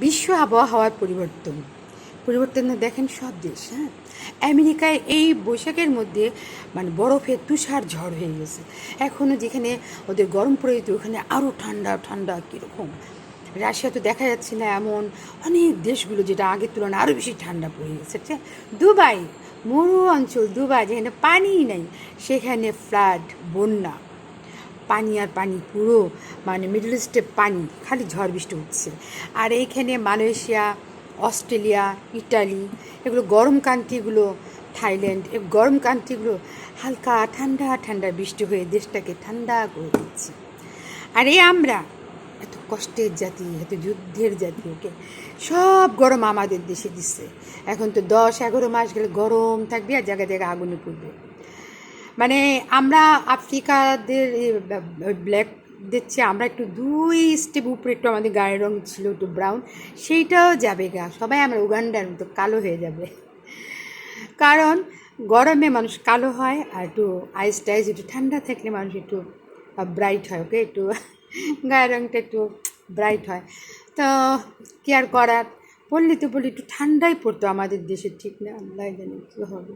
বিশ্ব আবহাওয়ার পরিবর্তন। পরিবর্তন দেখেন সব দেশ হ্যাঁ? আমেরিকায় এই বৈশাখের মধ্যে মানে বরফের তুষার ঝড় হয়ে গেছে। এখনও যেখানে ওদের গরম পড়ে যেত, ওখানে আরও ঠান্ডা ঠান্ডা কীরকম। রাশিয়া তো দেখা যাচ্ছে না এমন অনেক দেশগুলো যেটা আগের তুলনায় আরও বেশি ঠান্ডা পড়ে গেছে, ঠিক দুবাই, মরু অঞ্চল দুবাই, যেখানে পানিই নেই, সেখানে ফ্লাড, বন্যা। পানি আর পানি, পুরো মানে মিডল ইস্টে পানি, খালি ঝড় বৃষ্টি হচ্ছে। আর এইখানে মালয়েশিয়া, অস্ট্রেলিয়া, ইটালি, এগুলো গরম কান্ট্রিগুলো, থাইল্যান্ড এই গরম কান্ট্রিগুলো হালকা ঠান্ডা ঠান্ডা বৃষ্টি হয়ে দেশটাকে ঠান্ডা করে দিচ্ছে। আর এই আমরা, এত কষ্টের জাতি, এত যুদ্ধের জাতি, ওকে? সব গরম আমাদের দেশে দিচ্ছে। এখন তো দশ এগারো মাস গেলে গরম থাকবে আর জায়গায় জায়গায় আগুনে পড়বে। মানে আমরা আফ্রিকাদের ব্ল্যাক চেয়ে আমরা একটু দুই স্টেপ উপরে একটু আমাদের গায়ের রং ছিল একটু ব্রাউন সেইটাও যাবে গা। সবাই আমরা উগান্ডার মতো কালো হয়ে যাবে। কারণ গরমে মানুষ কালো হয় আর একটু আইস টাইস একটু ঠান্ডা থাকলে মানুষ একটু ব্রাইট হয় ওকে একটু গায়ের রঙটা একটু ব্রাইট হয়। তো কি আর করার? পড়লে তো বলি একটু ঠান্ডাই পড়তো আমাদের দেশে, ঠিক না? আমরা জানি কী হবে।